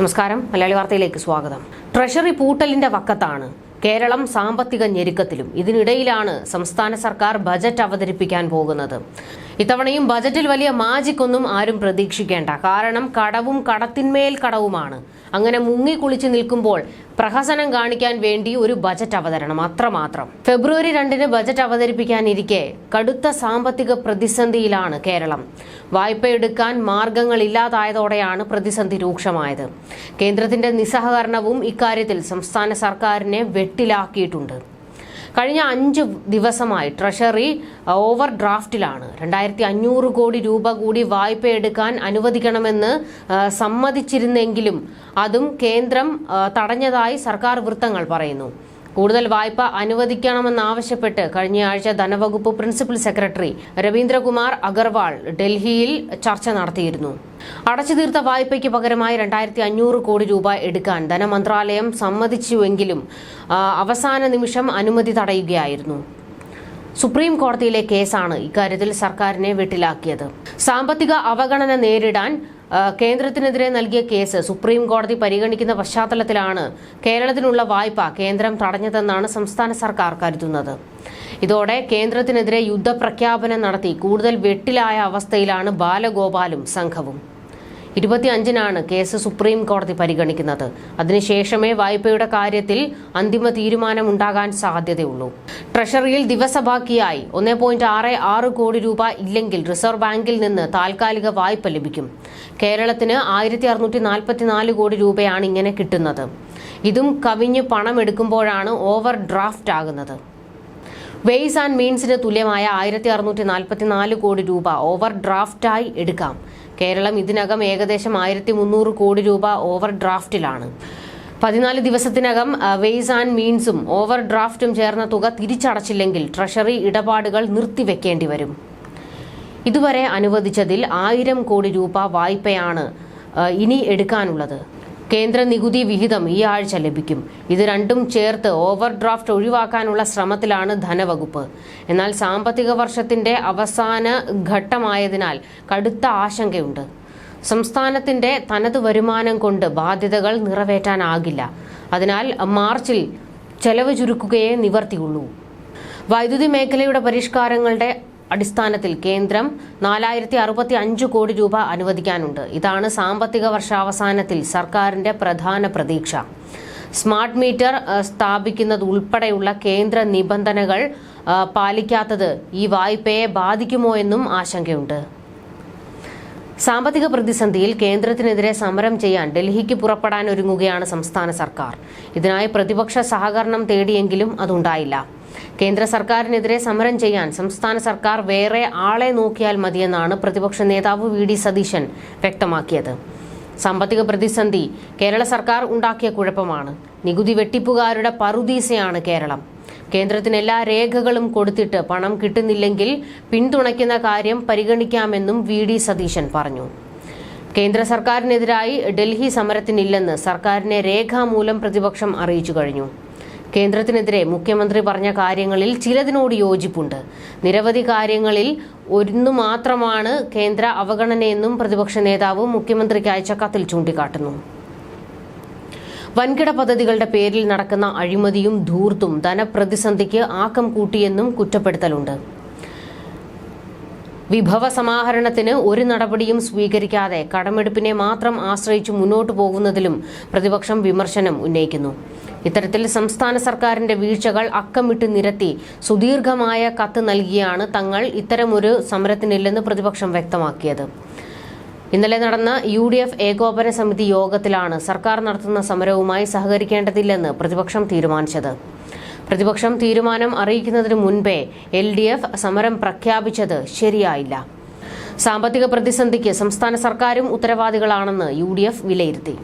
നമസ്കാരം. മലയാളി വാർത്തയിലേക്ക് സ്വാഗതം. ട്രഷറി പൂട്ടലിന്റെ വക്കത്താണ്. കേരളം സാമ്പത്തിക ഞെരുക്കത്തിലും ഇതിനിടയിലാണ് സംസ്ഥാന സർക്കാർ ബജറ്റ് അവതരിപ്പിക്കാൻ പോകുന്നത്. ഇത്തവണയും ബജറ്റിൽ വലിയ മാജിക് ഒന്നും ആരും പ്രതീക്ഷിക്കേണ്ട. കാരണം കടവും കടത്തിന്മേൽ കടവുമാണ്. അങ്ങനെ മുങ്ങി കുളിച്ച് നിൽക്കുമ്പോൾ പ്രഹസനം കാണിക്കാൻ വേണ്ടി ഒരു ബജറ്റ് അവതരണം അത്രമാത്രം. ഫെബ്രുവരി രണ്ടിന് ബജറ്റ് അവതരിപ്പിക്കാനിരിക്കെ കടുത്ത സാമ്പത്തിക പ്രതിസന്ധിയിലാണ് കേരളം. വായ്പയെടുക്കാൻ മാർഗങ്ങളില്ലാതായതോടെയാണ് പ്രതിസന്ധി രൂക്ഷമായത്. കേന്ദ്രത്തിന്റെ നിസ്സഹകരണവും ഇക്കാര്യത്തിൽ സംസ്ഥാന സർക്കാരിനെ വെട്ടിലാക്കിയിട്ടുണ്ട്. കഴിഞ്ഞ അഞ്ച് ദിവസമായി ട്രഷറി ഓവർ ഡ്രാഫ്റ്റിലാണ് രണ്ടായിരത്തി അഞ്ഞൂറ് കോടി രൂപ കൂടി വായ്പ എടുക്കാൻ അനുവദിക്കണമെന്ന് സമ്മതിച്ചിരുന്നെങ്കിലും അതും കേന്ദ്രം തടഞ്ഞതായി സർക്കാർ വൃത്തങ്ങൾ പറയുന്നു. കൂടുതൽ വായ്പ അനുവദിക്കണമെന്നാവശ്യപ്പെട്ട് കഴിഞ്ഞയാഴ്ച ധനവകുപ്പ് പ്രിൻസിപ്പൽ സെക്രട്ടറി രവീന്ദ്രകുമാർ അഗർവാൾ ഡൽഹിയിൽ ചർച്ച നടത്തിയിരുന്നു. അടച്ചു തീർത്ത വായ്പയ്ക്ക് പകരമായി രണ്ടായിരത്തി അഞ്ഞൂറ് കോടി രൂപ എടുക്കാൻ ധനമന്ത്രാലയം സമ്മതിച്ചുവെങ്കിലും അവസാന നിമിഷം അനുമതി തടയുകയായിരുന്നു. സുപ്രീം കോടതിയിലെ കേസാണ് ഇക്കാര്യത്തിൽ സർക്കാരിനെ വെട്ടിലാക്കിയത്. സാമ്പത്തിക അവഗണന നേരിടാൻ കേന്ദ്രത്തിനെതിരെ നൽകിയ കേസ് സുപ്രീം കോടതി പരിഗണിക്കുന്ന പശ്ചാത്തലത്തിലാണ് കേരളത്തിനുള്ള വായ്പ കേന്ദ്രം തടഞ്ഞതെന്നാണ് സംസ്ഥാന സർക്കാർ കരുതുന്നത്. ഇതോടെ കേന്ദ്രത്തിനെതിരെ യുദ്ധപ്രഖ്യാപനം നടത്തി കൂടുതൽ വെട്ടിലായ അവസ്ഥയിലാണ് ബാലഗോപാലും സംഘവും. ഇരുപത്തിയഞ്ചിനാണ് കേസ് സുപ്രീം കോടതി പരിഗണിക്കുന്നത്. അതിനുശേഷമേ വായ്പയുടെ കാര്യത്തിൽ അന്തിമ തീരുമാനമുണ്ടാകാൻ സാധ്യതയുള്ളൂ. ട്രഷറിയിൽ ദിവസബാക്കിയായി ഒന്നേ പോയിന്റ് ആറ് ആറ് കോടി രൂപ ഇല്ലെങ്കിൽ റിസർവ് ബാങ്കിൽ നിന്ന് താൽക്കാലിക വായ്പ ലഭിക്കും. കേരളത്തിന് ആയിരത്തി അറുന്നൂറ്റി നാൽപ്പത്തിനാല് കോടി രൂപയാണ് ഇങ്ങനെ കിട്ടുന്നത്. ഇതും കവിഞ്ഞ് പണം എടുക്കുമ്പോഴാണ് ഓവർ ഡ്രാഫ്റ്റ് ആകുന്നത്. വെയ്സ് ആൻഡ് മീൻസിന് തുല്യമായ ആയിരത്തി അറുന്നൂറ്റി നാൽപ്പത്തിനാല് കോടി രൂപ ഓവർ ഡ്രാഫ്റ്റായി എടുക്കാം. കേരളം ഇതിനകം ഏകദേശം ആയിരത്തി മുന്നൂറ് കോടി രൂപ ഓവർ ഡ്രാഫ്റ്റിലാണ് പതിനാല് ദിവസത്തിനകം വെയ്സ് ആൻഡ് മീൻസും ഓവർ ഡ്രാഫ്റ്റും ചേർന്ന തുക തിരിച്ചടച്ചില്ലെങ്കിൽ ട്രഷറി ഇടപാടുകൾ നിർത്തിവെക്കേണ്ടി വരും ഇതുവരെ അനുവദിച്ചതിൽ ആയിരം കോടി രൂപ വായ്പയാണ് ഇനി എടുക്കാനുള്ളത്. കേന്ദ്ര നികുതി വിഹിതം ഈ ആഴ്ച ലഭിക്കും. ഇത് രണ്ടും ചേർത്ത് ഓവർ ഡ്രാഫ്റ്റ് ഒഴിവാക്കാനുള്ള ശ്രമത്തിലാണ് ധനവകുപ്പ്. എന്നാൽ സാമ്പത്തിക വർഷത്തിന്റെ അവസാന ഘട്ടമായതിനാൽ കടുത്ത ആശങ്കയുണ്ട്. സംസ്ഥാനത്തിന്റെ തനത് വരുമാനം കൊണ്ട് ബാധ്യതകൾ നിറവേറ്റാനാകില്ല. അതിനാൽ മാർച്ചിൽ ചെലവ് ചുരുക്കുകയേ നിവർത്തിയുള്ളൂ. വൈദ്യുതി മേഖലയുടെ പരിഷ്കാരങ്ങളുടെ അടിസ്ഥാനത്തിൽ കേന്ദ്രം നാലായിരത്തി അറുപത്തി അഞ്ച് കോടി രൂപ അനുവദിക്കാനുണ്ട്. ഇതാണ് സാമ്പത്തിക വർഷാവസാനത്തിൽ സർക്കാരിന്റെ പ്രധാന പ്രതീക്ഷ. സ്മാർട്ട് മീറ്റർ സ്ഥാപിക്കുന്നത് ഉൾപ്പെടെയുള്ള കേന്ദ്ര നിബന്ധനകൾ പാലിക്കാത്തത് ഈ വായ്പയെ ബാധിക്കുമോ എന്നും ആശങ്കയുണ്ട്. സാമ്പത്തിക പ്രതിസന്ധിയിൽ കേന്ദ്രത്തിനെതിരെ സമരം ചെയ്യാൻ ഡൽഹിക്ക് പുറപ്പെടാൻ ഒരുങ്ങുകയാണ് സംസ്ഥാന സർക്കാർ. ഇതിനായി പ്രതിപക്ഷ സഹകരണം തേടിയെങ്കിലും അതുണ്ടായില്ല. കേന്ദ്ര സർക്കാരിനെതിരെ സമരം ചെയ്യാൻ സംസ്ഥാന സർക്കാർ വേറെ ആളെ നോക്കിയാൽ മതിയെന്നാണ് പ്രതിപക്ഷ നേതാവ് വി ഡി സതീശൻ വ്യക്തമാക്കിയത്. സാമ്പത്തിക പ്രതിസന്ധി കേരള സർക്കാർ ഉണ്ടാക്കിയ കുഴപ്പമാണ്. നികുതി വെട്ടിപ്പുകാരുടെ പറുദീസയാണ് കേരളം. കേന്ദ്രത്തിന് എല്ലാ രേഖകളും കൊടുത്തിട്ട് പണം കിട്ടുന്നില്ലെങ്കിൽ പിന്തുണയ്ക്കുന്ന കാര്യം പരിഗണിക്കാമെന്നും വി ഡി സതീശൻ പറഞ്ഞു. കേന്ദ്ര സർക്കാരിനെതിരായി ഡൽഹി സമരത്തിനില്ലെന്ന് സർക്കാരിനെ രേഖാമൂലം പ്രതിപക്ഷം അറിയിച്ചു കഴിഞ്ഞു. കേന്ദ്രത്തിനെതിരെ മുഖ്യമന്ത്രി പറഞ്ഞ കാര്യങ്ങളിൽ ചിലതിനോട് യോജിപ്പുണ്ട്. നിരവധി കാര്യങ്ങളിൽ ഒന്നു മാത്രമാണ് കേന്ദ്ര അവഗണനയെന്നും പ്രതിപക്ഷ നേതാവ് മുഖ്യമന്ത്രിക്ക് അയച്ച കത്തിൽ ചൂണ്ടിക്കാട്ടുന്നു. വൻകിട പദ്ധതികളുടെ പേരിൽ നടക്കുന്ന അഴിമതിയും ധൂർത്തും ധനപ്രതിസന്ധിക്ക് ആക്കം കൂട്ടിയെന്നും കുറ്റപ്പെടുത്തലുണ്ട്. വിഭവ സമാഹരണത്തിന് ഒരു നടപടിയും സ്വീകരിക്കാതെ കടമെടുപ്പിനെ മാത്രം ആശ്രയിച്ച് മുന്നോട്ടു പോകുന്നതിലും പ്രതിപക്ഷം വിമർശനം ഉന്നയിക്കുന്നു. ഇത്തരത്തിൽ സംസ്ഥാന സർക്കാരിന്റെ വീഴ്ചകൾ അക്കമിട്ട് നിരത്തി സുദീർഘമായ കത്ത് നൽകിയാണ് തങ്ങൾ ഇത്തരമൊരു സമരത്തിനില്ലെന്ന് പ്രതിപക്ഷം വ്യക്തമാക്കിയത്. ഇന്നലെ നടന്ന യു ഡി എഫ് ഏകോപന സമിതി യോഗത്തിലാണ് സർക്കാർ നടത്തുന്ന സമരവുമായി സഹകരിക്കേണ്ടതില്ലെന്ന് പ്രതിപക്ഷം തീരുമാനിച്ചത്. പ്രതിപക്ഷം തീരുമാനം അറിയിക്കുന്നതിന് മുൻപേ എൽ ഡി എഫ് സമരം പ്രഖ്യാപിച്ചത് ശരിയായില്ല. സാമ്പത്തിക പ്രതിസന്ധിക്ക് സംസ്ഥാന സർക്കാരും ഉത്തരവാദികളാണെന്ന് യു ഡി എഫ് വിലയിരുത്തി.